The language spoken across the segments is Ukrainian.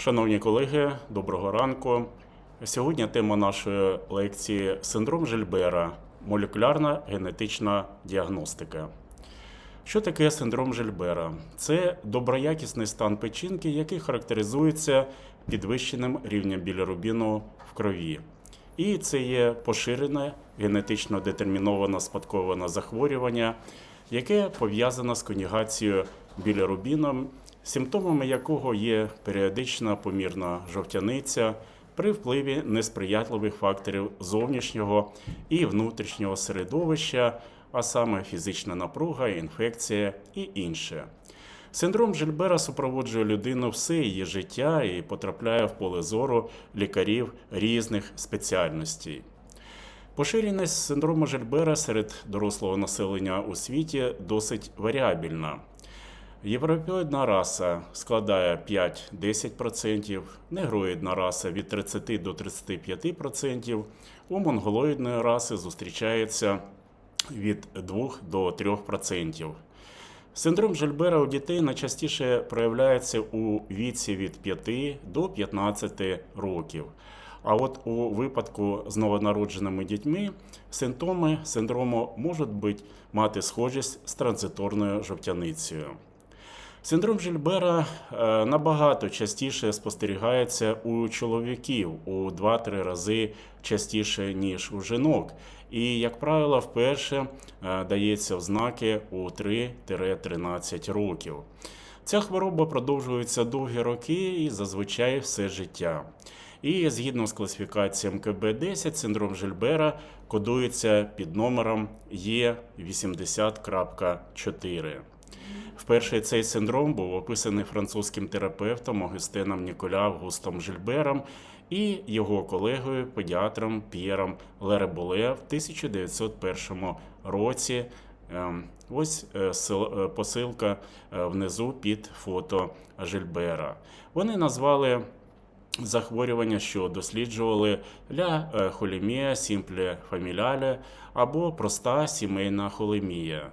Шановні колеги, доброго ранку. Сьогодні тема нашої лекції синдром Жильбера, молекулярна генетична діагностика. Що таке синдром Жильбера? Це доброякісний стан печінки, який характеризується підвищеним рівнем білірубіну в крові. І це є поширене генетично детерміноване спадковане захворювання, яке пов'язане з конюгацією білірубіном, симптомами якого є періодична помірна жовтяниця при впливі несприятливих факторів зовнішнього і внутрішнього середовища, а саме фізична напруга, інфекція і інше. Синдром Жильбера супроводжує людину все її життя і потрапляє в поле зору лікарів різних спеціальностей. Поширеність синдрому Жильбера серед дорослого населення у світі досить варіабільна. Європеоїдна раса складає 5-10%, негроїдна раса від 30 до 35%, у монголоїдної раси зустрічається від 2 до 3%. Синдром Жильбера у дітей найчастіше проявляється у віці від 5 до 15 років. А от у випадку з новонародженими дітьми симптоми синдрому можуть бути, мати схожість з транзиторною жовтяницею. Синдром Жильбера е, набагато частіше спостерігається у чоловіків у 2-3 рази частіше, ніж у жінок. І, як правило, вперше е, дається в знаки у 3-13 років. Ця хвороба продовжується довгі роки і зазвичай все життя. І згідно з класифікацією КБ-10, синдром Жильбера кодується під номером Е Е80.4. Вперше цей синдром був описаний французьким терапевтом Огюстеном Ніколя Августом Жильбером і його колегою, педіатром П'єром Леребуле в 1901 році. Ем, Ось е, е, посилка е, внизу під фото Жильбера. Вони назвали захворювання, що досліджували ля холемія сімпле фаміляле або проста сімейна холемія.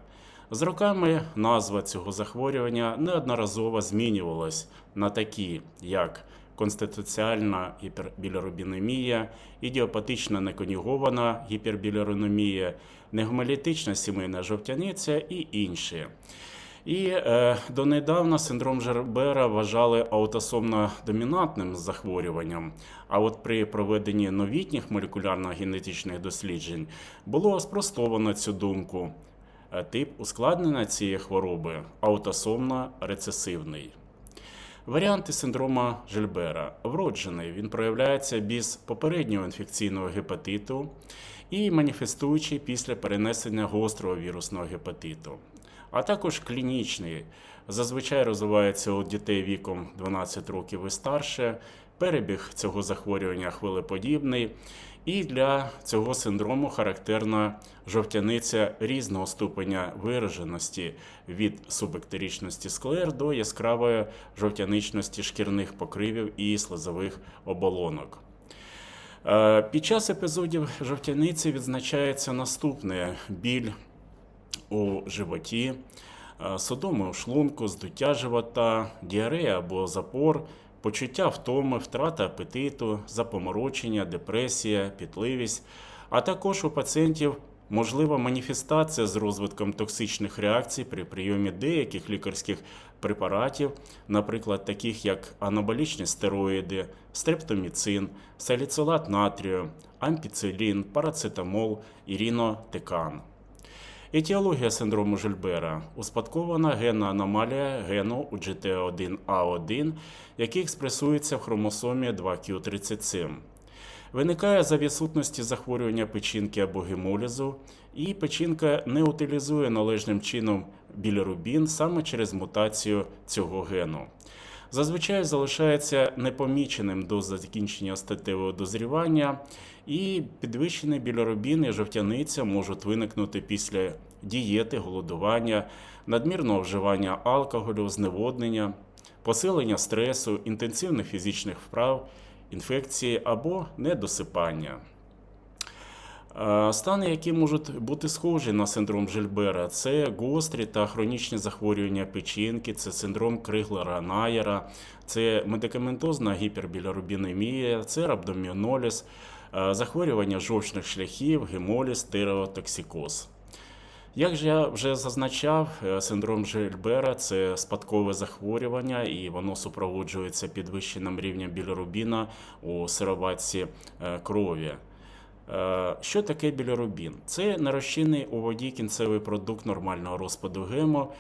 З роками назва цього захворювання неодноразово змінювалась на такі, як конституціальна гіпербілірубінемія, ідіопатична неконюгована гіпербілірунемія, негомолітична сімейна жовтяниця і інші. І е, донедавна синдром Жербера вважали аутосомно домінантним захворюванням. А от при проведенні новітніх молекулярно-генетичних досліджень було спростовано цю думку. Е, Тип ускладнення цієї хвороби аутосомно рецесивний. Варіанти синдрома Жильбера. Вроджений він проявляється без попереднього інфекційного гепатиту і маніфестуючий після перенесення гострого вірусного гепатиту, а також клінічний. Зазвичай розвивається у дітей віком 12 років і старше. Перебіг цього захворювання хвилеподібний, і для цього синдрому характерна жовтяниця різного ступеня вираженості від субектеричності склер до яскравої жовтяничності шкірних покривів і слизових оболонок. Е, Під час епізодів жовтяниці відзначається наступне біль у животі, е, судоми у шлунку, здуття живота, діарея або запор, почуття втоми, втрата апетиту, запоморочення, депресія, пітливість, а також у пацієнтів можлива маніфестація з розвитком токсичних реакцій при прийомі деяких лікарських препаратів, наприклад, таких як анаболічні стероїди, стрептоміцин, саліцилат натрію, ампіцилін, парацетамол, ірінотекан. Етіологія синдрому Жильбера успадкована генна аномалія гену у GT1A1, який експресується в хромосомі 2Q37. Виникає за відсутності захворювання печінки або гемолізу, і печінка не утилізує належним чином білірубін саме через мутацію цього гену. Зазвичай залишається непоміченим до закінчення статевого дозрівання, і підвищений білірубін і жовтяниця можуть виникнути після дієти, голодування, надмірного вживання алкоголю, зневоднення, посилення стресу, інтенсивних фізичних вправ, інфекції або недосипання. Е, Стани, які можуть бути схожі на синдром Жильбера, це гострі та хронічні захворювання печінки, це синдром Криглера Наєра, це медикаментозна гіпербілірубінемія, це рhabdomyonоліз, е, захворювання жовчних шляхів, гемоліз, тиреотоксикоз. Як же я вже зазначав, е, синдром Жильбера це спадкове захворювання, і воно супроводжується підвищеним рівнем білірубіна у сироватці крові. Е, Що таке білірубін? Це нерозчинний у воді кінцевий продукт нормального розпаду гемо.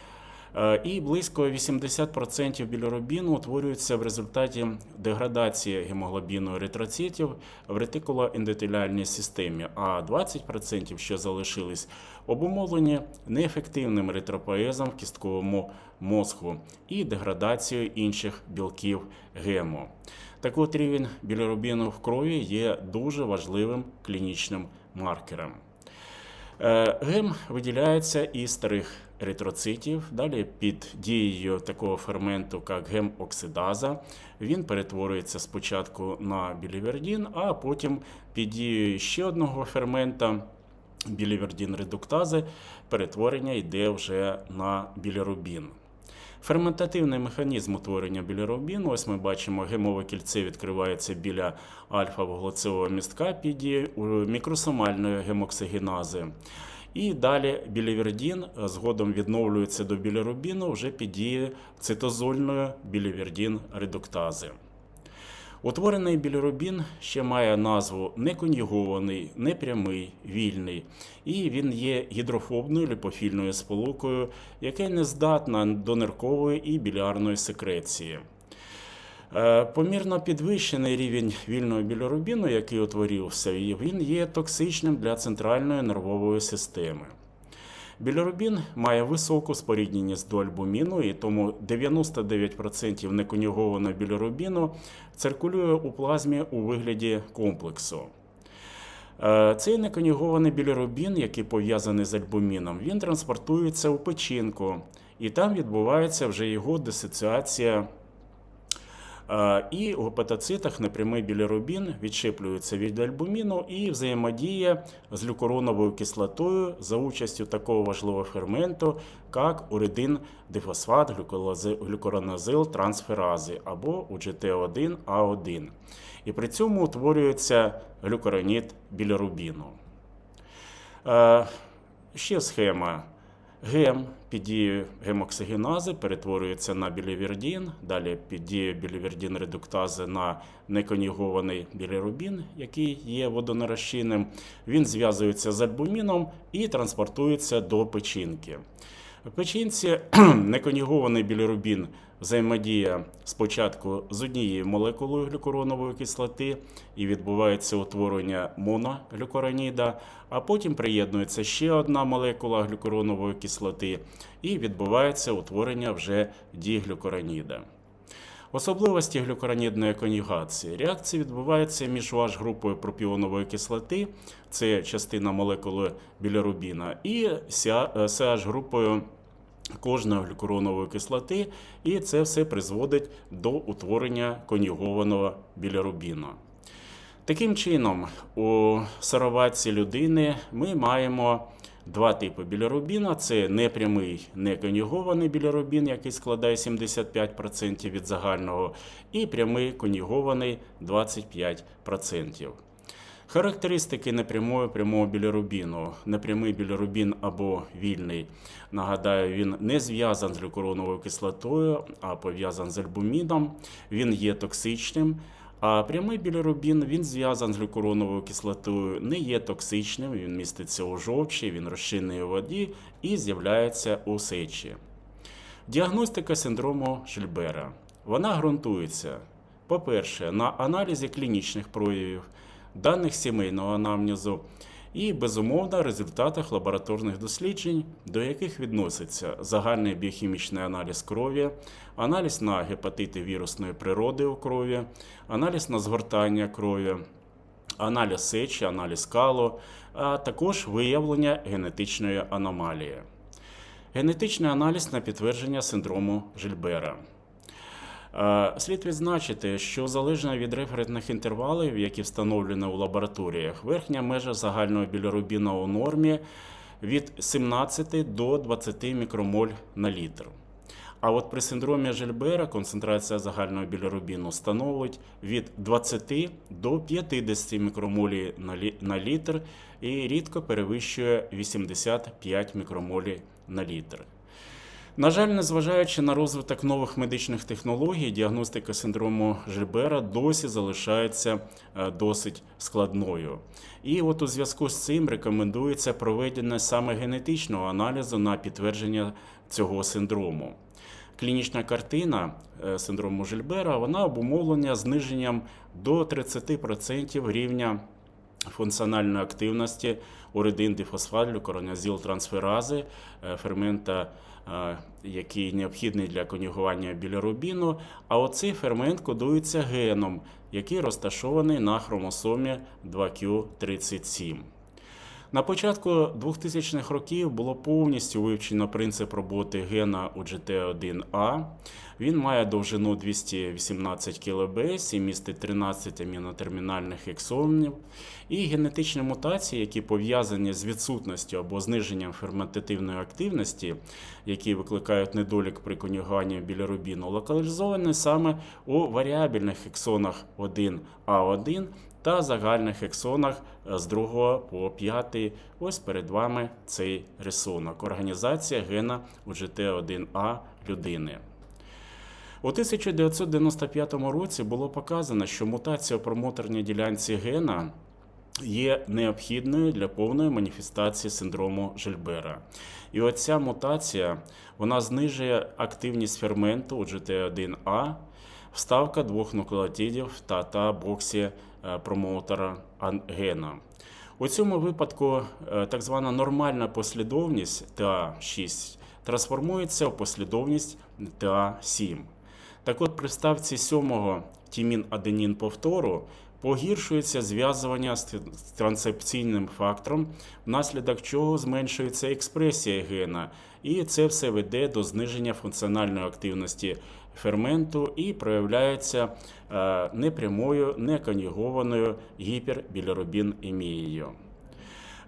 Е, І близько 80% білірубіну утворюється в результаті деградації гемоглобіну еритроцитів в ретикулоендотеліальній системі, а 20%, що залишились, обумовлені неефективним еритропоезом в кістковому мозку і деградацією інших білків гемо. Так от рівень білірубіну в крові є дуже важливим клінічним маркером. Е, Гем виділяється із старих еритроцитів. Далі під дією такого ферменту, як гемоксидаза, він перетворюється спочатку на білівердін, а потім під дією ще одного фермента. Білівердін редуктази перетворення йде вже на білірубін. Ферментативний механізм утворення білірубіну. Ось ми бачимо, гемове кільце відкривається біля альфа-вуглецевого містка під мікросомальної гемоксигенази. І далі білівердін згодом відновлюється до білірубіну вже під дією цитозольної білівердін-редуктази. Утворений білірубін ще має назву неконюгований, непрямий, вільний, і він є гідрофобною ліпофільною сполукою, яка не здатна до ниркової і білярної секреції. Е, Помірно підвищений рівень вільного білірубіну, який утворився, він є токсичним для центральної нервової системи. Білірубін має високу спорідненість до альбуміну, і тому 99% неконюгованого білірубіну циркулює у плазмі у вигляді комплексу. Е, Цей неконюгований білірубін, який пов'язаний з альбуміном, він транспортується у печінку, і там відбувається вже його дисоціація. Е, І у гепатоцитах непрямий білірубін відщеплюється від альбуміну і взаємодіє з глюкороновою кислотою за участю такого важливого ферменту, як уридин дифосфат глюкоронозил трансферази або UGT1A1. І при цьому утворюється глюкоронід білірубіну. Е, Ще схема. Гем під дією гемоксигенази перетворюється на білівердін, далі під дією білівердін-редуктази на неконюгований білірубін, який є водонарощинним. Він зв'язується з альбуміном і транспортується до печінки. В печінці неконюгований білірубін взаємодіє спочатку з однією молекулою глюкоронової кислоти і відбувається утворення моноглюкороніда, а потім приєднується ще одна молекула глюкоронової кислоти і відбувається утворення вже діглюкороніда. Особливості глюкоронідної конюгації. Реакція відбувається між ваш групою пропіонової кислоти, це частина молекули білірубіна, і CH групою кожної глюкоронової кислоти, і це все призводить до утворення конюгованого білірубіну. Таким чином, у сироватці людини ми маємо два типи білірубіна: це непрямий неконюгований білірубін, який складає 75% від загального, і прямий конюгований 25%. Характеристики непрямого прямого білірубіну. Непрямий білірубін або вільний. Нагадаю, він не зв'язаний з глюкороновою кислотою, а пов'язаний з альбуміном. Він є токсичним. А прямий білірубін він зв'язаний з глюкороновою кислотою, не є токсичним, він міститься у жовчі, він розчинний у воді і з'являється у сечі. Діагностика синдрому Жильбера. Вона ґрунтується, по-перше, на аналізі клінічних проявів, даних сімейного анамнезу і, безумовно, результатах лабораторних досліджень, до яких відноситься загальний біохімічний аналіз крові, аналіз на гепатити вірусної природи у крові, аналіз на згортання крові, аналіз сечі, аналіз калу, а також виявлення генетичної аномалії. Генетичний аналіз на підтвердження синдрому Жильбера. Е, Слід відзначити, що залежно від референтних інтервалів, які встановлені у лабораторіях, верхня межа загального білірубіну у нормі від 17 до 20 мікромоль на літр. А от при синдромі Жильбера концентрація загального білірубіну становить від 20 до 50 мікромолі на літр і рідко перевищує 85 мікромолі на літр. На жаль, незважаючи на розвиток нових медичних технологій, діагностика синдрому Жильбера досі залишається е, досить складною. І от у зв'язку з цим рекомендується проведення саме генетичного аналізу на підтвердження цього синдрому. Клінічна картина е, синдрому Жильбера вона обумовлена зниженням до 30% рівня функціональної активності уридин дифосфат глюкороназіл трансферази е, фермента, який необхідний для конюгування білірубіну. А оцей фермент кодується геном, який розташований на хромосомі 2Q37. На початку 2000-х років було повністю вивчено принцип роботи гена у GT1A. Він має довжину 218 кБс і містить 13 амінотермінальних ексонів. І генетичні мутації, які пов'язані з відсутністю або зниженням ферментативної активності, які викликають недолік при конюгуванні білірубіну, локалізовані саме у варіабельних ексонах 1А1 та загальних ексонах з 2 по 5. Ось перед вами цей рисунок. Організація гена у GT1A людини. У 1995 році було показано, що мутація у промоторній ділянці гена є необхідною для повної маніфестації синдрому Жильбера. І оця мутація вона знижує активність ферменту у GT1A, вставка двох нуклеотидів та та боксі е, промоутера ангена. У цьому випадку е, так звана нормальна послідовність та 6 трансформується в послідовність та 7. Так от при ставці 7 тімін аденін повтору погіршується зв'язування з трансепційним фактором, внаслідок чого зменшується експресія гена, і це все веде до зниження функціональної активності ферменту і проявляється е, непрямою, неконюгованою гіпербілірубінемією.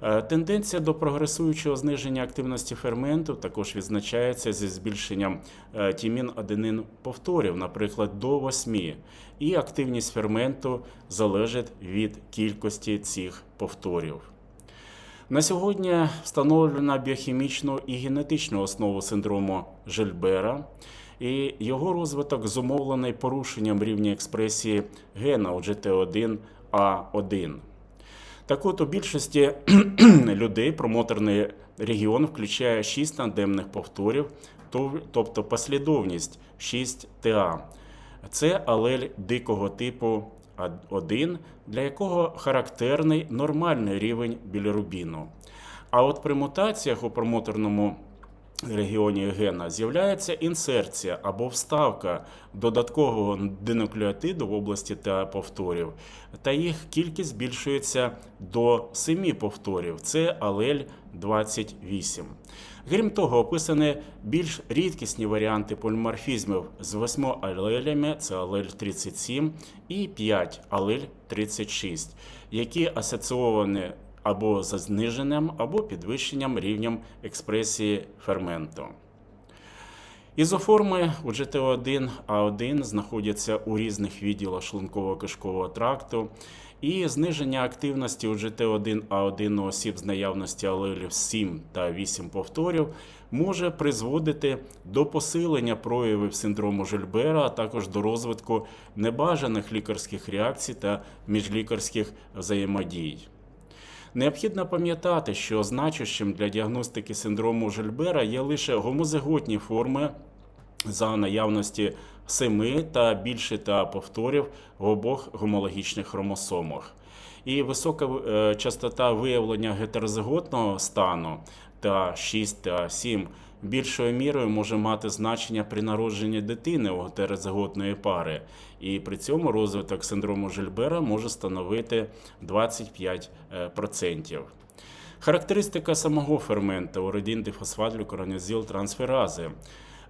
Е, Тенденція до прогресуючого зниження активності ферменту також відзначається зі збільшенням е, тімін-аденин повторів, наприклад, до 8. І активність ферменту залежить від кількості цих повторів. На сьогодні встановлена біохімічну і генетичну основу синдрому Жильбера, і його розвиток зумовлений порушенням рівня експресії гена у GT1A1. Так от у більшості людей промоторний регіон включає 6 тандемних повторів, тобто послідовність 6 ТА. Це алель дикого типу 1, для якого характерний нормальний рівень білірубіну. А от при мутаціях у промоторному регіоні гена з'являється інсерція або вставка додаткового динуклеотиду в області та повторів, та їх кількість збільшується до 7 повторів. Це алель 28. Крім того, описані більш рідкісні варіанти поліморфізмів з 8 алелями, це алель 37 і 5 алель 36, які асоційовані або за зниженням, або підвищенням рівнем експресії ферменту. Ізоформи у GT1A1 знаходяться у різних відділах шлунково-кишкового тракту, і зниження активності у GT1A1 у осіб з наявності алелів 7 та 8 повторів може призводити до посилення проявів синдрому Жильбера, а також до розвитку небажаних лікарських реакцій та міжлікарських взаємодій. Необхідно пам'ятати, що значущим для діагностики синдрому Жильбера є лише гомозиготні форми за наявності семи та більше та повторів в обох гомологічних хромосомах. І висока е, частота виявлення гетерозиготного стану та 6 та 7 більшою мірою може мати значення при народженні дитини у гетерозиготної пари, і при цьому розвиток синдрому Жильбера може становити 25%. Характеристика самого фермента уридин дифосфат глюкороназіл трансферази.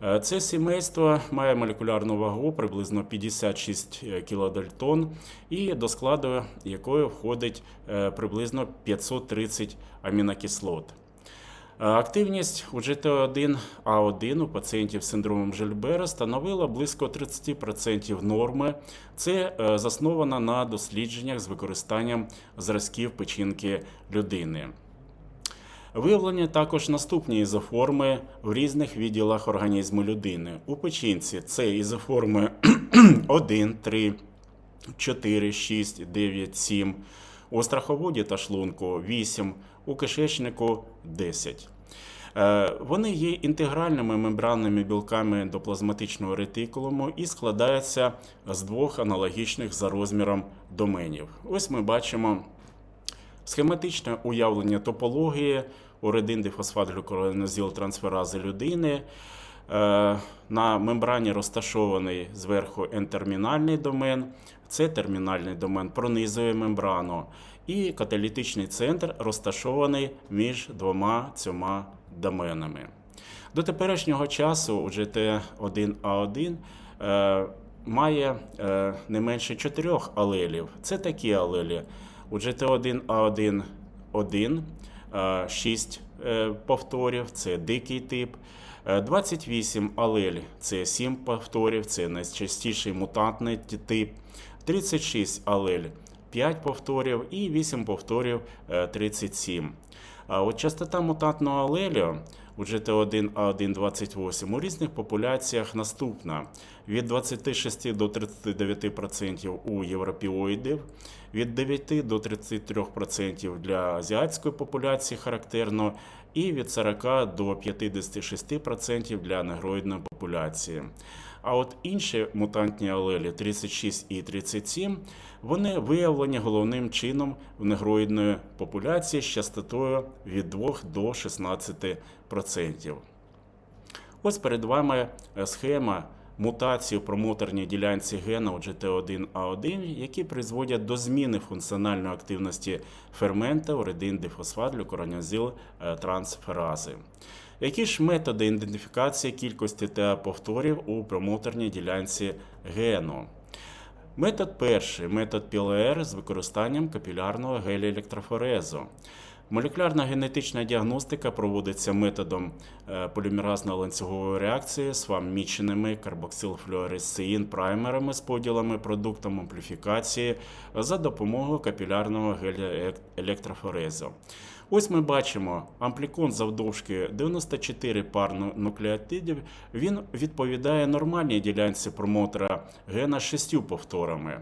Е, Це сімейство має молекулярну вагу приблизно 56 кілодальтон, і до складу якої входить е, приблизно 530 амінокислот. Активність у GT1A1 у пацієнтів з синдромом Жильбера становила близько 30% норми. Це е, засновано на дослідженнях з використанням зразків печінки людини. Виявлені також наступні ізоформи в різних відділах організму людини. У печінці це ізоформи 1, 3, 4, 6, 9, 7, у страховоді та шлунку 8, у кишечнику 10. Е, Вони є інтегральними мембранними білками до плазматичного ретикулуму і складаються з двох аналогічних за розміром доменів. Ось ми бачимо схематичне уявлення топології уредин дифосфат глюкоронозіл трансферази людини. Е, На мембрані розташований зверху N-термінальний домен. Це термінальний домен пронизує мембрану. І каталітичний центр розташований між двома цьома доменами. До теперішнього часу у GT1A1 е, має е, не менше чотирьох алелів. Це такі алелі. У GT1A1 1, 6 е, повторів, це дикий тип. Е, 28 алель це 7 повторів, це найчастіший мутантний тип. 36 алель 5 повторів і 8 повторів е, 37. А от частота мутантного алелю у GT1A128 у різних популяціях наступна: від 26 до 39% у європіоїдів, від 9 до 33% для азіатської популяції характерно, і від 40 до 56% для негроїдної популяції. А от інші мутантні алелі 36 і 37, вони виявлені головним чином в негроїдної популяції з частотою від 2 до 16%. Ось перед вами е, схема мутації в промоторній ділянці гена у GT1A1, які призводять до зміни функціональної активності фермента уредин дифосфат глюкоронозіл е, трансферази. Які ж методи ідентифікації кількості та повторів у промоторній ділянці гену? Метод перший метод ПЛР з використанням капілярного геліелектрофорезу. Молекулярна генетична діагностика проводиться методом е, полімеразно-ланцюгової реакції з вміченими карбоксилфлюоресцеїн праймерами з поділами продуктом ампліфікації за допомогою капілярного геліелектрофорезу. Ось ми бачимо амплікон завдовжки 94 пар ну- нуклеотидів. Він відповідає нормальній ділянці промотора гена з шістю повторами.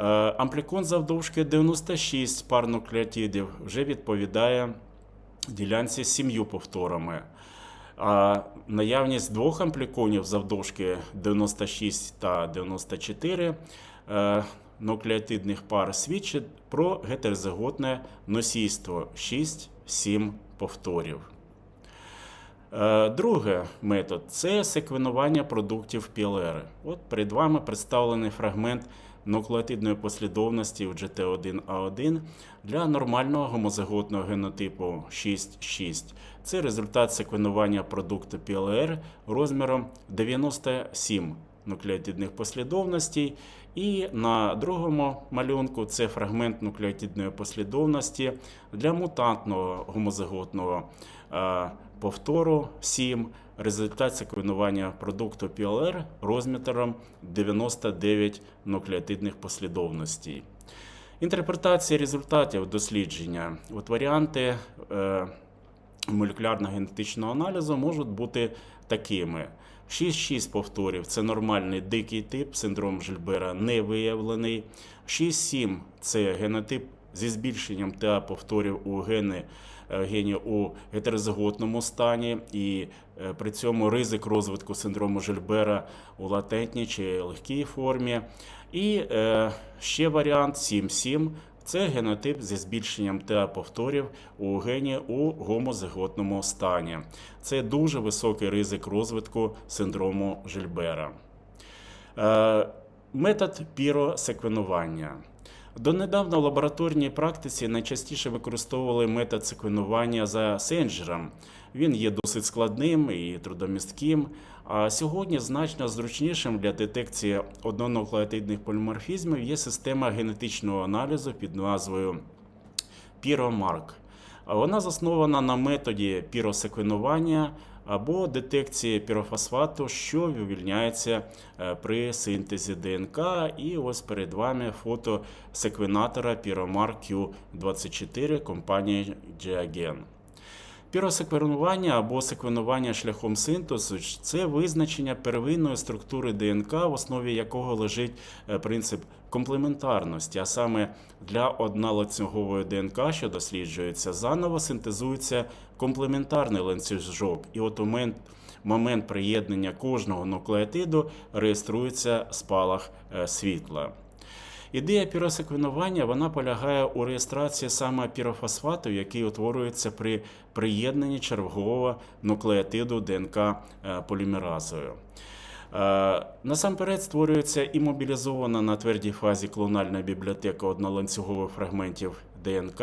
Е, Амплікон завдовжки 96 пар нуклеотидів вже відповідає ділянці сім'ю повторами. А наявність двох ампліконів завдовжки 96 та 94 е, нуклеотидних пар свідчить про гетерозиготне носійство 6-7 повторів. Е, Другий метод це секвенування продуктів ПЛР. От перед вами представлений фрагмент нуклеотидної послідовності в GT1A1 для нормального гомозиготного генотипу 6,6. Це результат секвенування продукту ПЛР розміром 97 нуклеотидних послідовностей. І на другому малюнку це фрагмент нуклеотидної послідовності для мутантного гомозиготного е, повтору 7. Результат секвенування продукту PLR розміром 99 нуклеотидних послідовностей. Інтерпретація результатів дослідження. От варіанти е, молекулярно-генетичного аналізу можуть бути такими. 6-6 повторів це нормальний дикий тип, синдром Жильбера не виявлений. 6-7 це генотип зі збільшенням TA повторів у гени, гені у гетерозиготному стані, і е, при цьому ризик розвитку синдрому Жильбера у латентній чи легкій формі. І е, ще варіант 7-7 це генотип зі збільшенням TA повторів у гені у гомозиготному стані. Це дуже високий ризик розвитку синдрому Жильбера. Е, Метод піросеквенування. Донедавна в лабораторній практиці найчастіше використовували метод секвенування за сенджером. Він є досить складним і трудомістким, а сьогодні значно зручнішим для детекції однонуклеотидних поліморфізмів є система генетичного аналізу під назвою. А Вона заснована на методі піросеквенування або детекції пірофосфату, що вивільняється е, при синтезі ДНК. І ось перед вами фото секвенатора Pyromark Q24 компанії Geogen. Піросеквенування або секвенування шляхом синтезу це визначення первинної структури ДНК, в основі якого лежить е, принцип комплементарності, а саме для одноланцюгової ДНК, що досліджується, заново синтезується комплементарний ланцюжок. І от у момент, момент приєднання кожного нуклеотиду реєструється спалах е, світла. Ідея піросеквенування вона полягає у реєстрації саме пірофосфату, який утворюється при приєднанні чергового нуклеотиду ДНК е, полімеразою. Е, Насамперед створюється імобілізована на твердій фазі клональна бібліотека одноланцюгових фрагментів ДНК.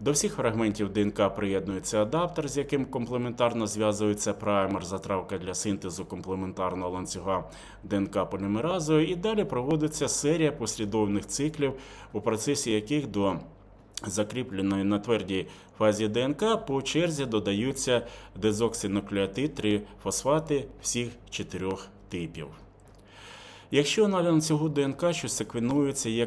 До всіх фрагментів ДНК приєднується адаптер, з яким комплементарно зв'язується праймер, затравка для синтезу комплементарного ланцюга ДНК полімеразою, і далі проводиться серія послідовних циклів, у процесі яких до закріпленої на твердій фазі ДНК по черзі додаються дезоксинуклеотид, трифосфати всіх чотирьох типів. Якщо аналізом цього ДНК, що секвенується, є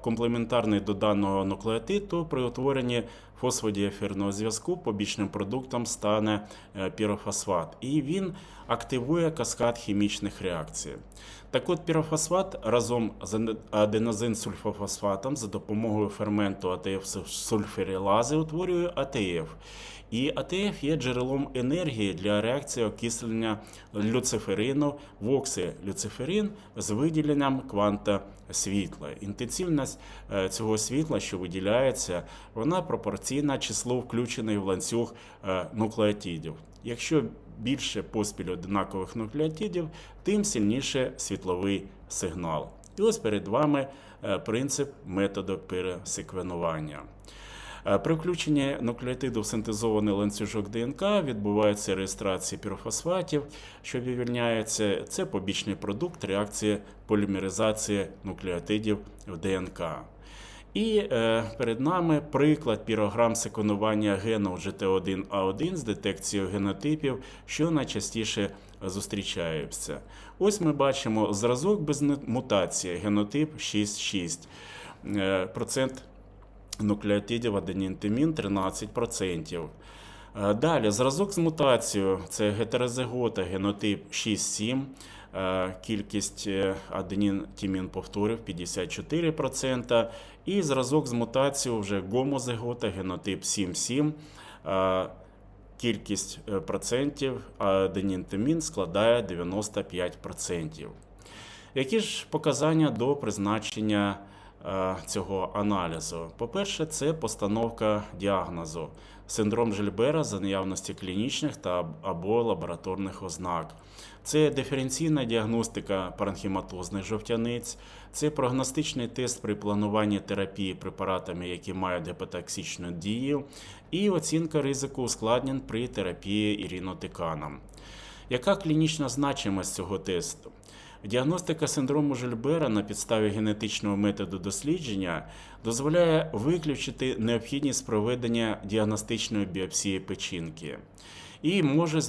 комплементарний до даного нуклеотиду, при утворенні фосфодіефірного зв'язку побічним продуктом стане е, пірофосфат. І він активує каскад хімічних реакцій. Так от пірофосфат разом з аденозин-сульфофосфатом за допомогою ферменту АТФ-сульферилази утворює АТФ. І АТФ є джерелом енергії для реакції окислення люциферину в оксилюциферин з виділенням кванта світла. Інтенсивність е, цього світла, що виділяється, вона пропорційна числу включених в ланцюг е, нуклеотидів. Якщо більше поспіль однакових нуклеотидів, тим сильніше світловий сигнал. І ось перед вами е, принцип методу пересеквенування. Е, При включенні нуклеотиду в синтезований ланцюжок ДНК відбувається реєстрація пірофосфатів, що вивільняється. Це побічний продукт реакції полімеризації нуклеотидів в ДНК. І е, перед нами приклад пірограм секвенування гену GT1A1 з детекцією генотипів, що найчастіше зустрічаються. Ось ми бачимо зразок без мутації, генотип 6,6. Нуклеотидів аденін-тимін 13%. Е, Далі зразок з мутацією це гетерозигота, генотип 6,7, е, кількість аденін-тимін повторів 54%. І зразок з мутацією вже гомозигота, генотип 7,7. е, Кількість процентів аденін-тимін складає 95%. Які ж показання до призначення цього аналізу? По-перше, це постановка діагнозу синдром Жильбера за наявності клінічних та або лабораторних ознак. Це диференційна діагностика паранхіматозних жовтяниць, це прогностичний тест при плануванні терапії препаратами, які мають гепатоксичну дію, і оцінка ризику ускладнень при терапії іринотиканом. Яка клінічна значимість цього тесту? Діагностика синдрому Жильбера на підставі генетичного методу дослідження дозволяє виключити необхідність проведення діагностичної біопсії печінки і може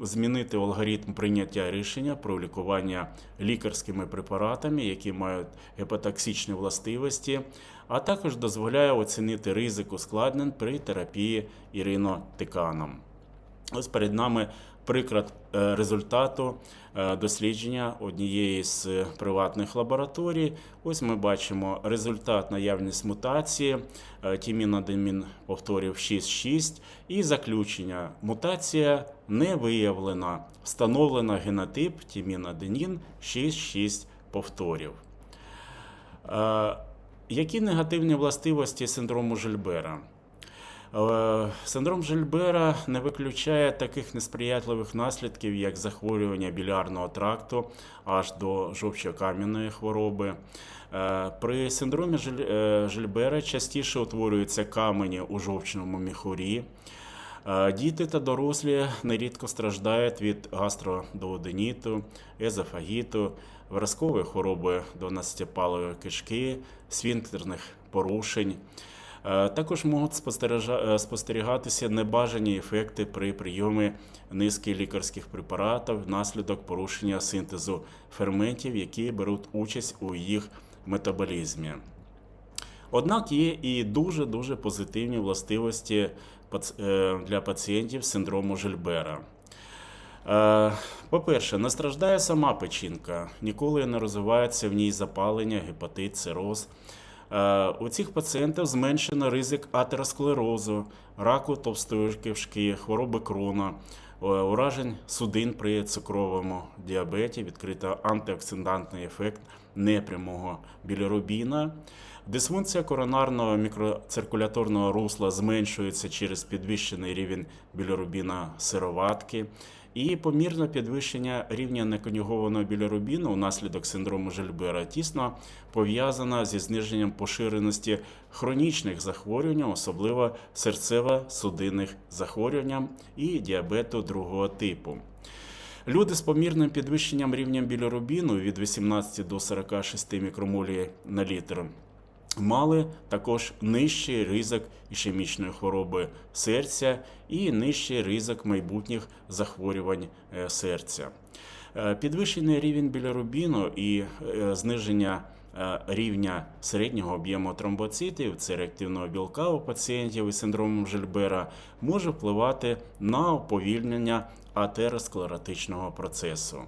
змінити алгоритм прийняття рішення про лікування лікарськими препаратами, які мають гепатоксичні властивості, а також дозволяє оцінити ризик ускладнень при терапії іринотиканом. Ось перед нами приклад е, результату дослідження однієї з приватних лабораторій. Ось ми бачимо результат наявність мутації е, тімінадемін повторів 6,6 і заключення. Мутація не виявлена. Встановлено генотип тімінаденін 6,6 повторів. Е, Які негативні властивості синдрому Жильбера? Е, Синдром Жильбера не виключає таких несприятливих наслідків, як захворювання білярного тракту аж до жовчокам'яної хвороби. Е, При синдромі е, Жильбера частіше утворюються камені у жовчному міхурі. Діти та дорослі нерідко страждають від гастродуоденіту, езофагіту, виразкової хвороби 12-палої кишки, свінктерних порушень. Е, Також можуть е, спостерігатися небажані ефекти при прийомі низки лікарських препаратів внаслідок порушення синтезу ферментів, які беруть участь у їх метаболізмі. Однак є і дуже-дуже позитивні властивості е, для пацієнтів з синдрому Жильбера. По-перше, не страждає сама печінка, ніколи не розвивається в ній запалення, гепатит, цироз. Е, У цих пацієнтів зменшено ризик атеросклерозу, раку товстої кишки, хвороби крона, е, уражень судин при цукровому діабеті, відкрито антиоксидантний ефект непрямого білірубіна. Дисфункція коронарного мікроциркуляторного русла зменшується через підвищений рівень білірубіна сироватки. І помірне підвищення рівня неконюгованого білірубіну унаслідок синдрому Жильбера тісно пов'язано зі зниженням поширеності хронічних захворювань, особливо серцево-судинних захворювань і діабету другого типу. Люди з помірним підвищенням рівня білірубіну від 18 до 46 мікромолі на літр мали також нижчий ризик ішемічної хвороби серця і нижчий ризик майбутніх захворювань е, серця. Е, Підвищений рівень білірубіну і е, зниження рівня середнього об'єму тромбоцитів, це реактивного білка у пацієнтів із синдромом Жильбера, може впливати на уповільнення атеросклеротичного процесу.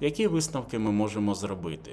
Які висновки ми можемо зробити?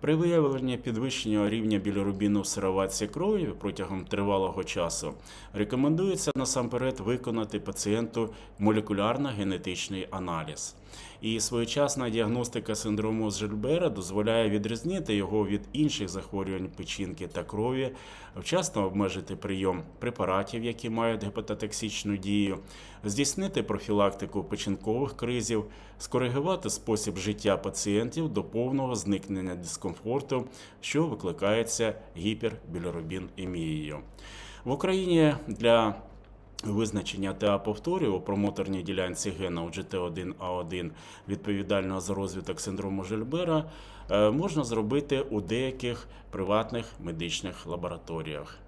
При виявленні підвищення рівня білірубіну в сироватці крові протягом тривалого часу рекомендується насамперед виконати пацієнту молекулярно-генетичний аналіз. І своєчасна діагностика синдрому Жильбера дозволяє відрізнити його від інших захворювань печінки та крові, вчасно обмежити прийом препаратів, які мають гепатотоксичну дію, здійснити профілактику печінкових кризів, скоригувати спосіб життя пацієнтів до повного зникнення дискомфорту, що викликається гіпербілірубінемією. В Україні для Визначення та повторів у промоторній ділянці гена у GT1A1 відповідального за розвиток синдрому Жильбера е, можна зробити у деяких приватних медичних лабораторіях.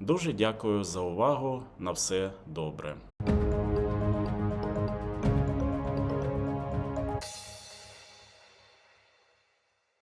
Дуже дякую за увагу. На все добре.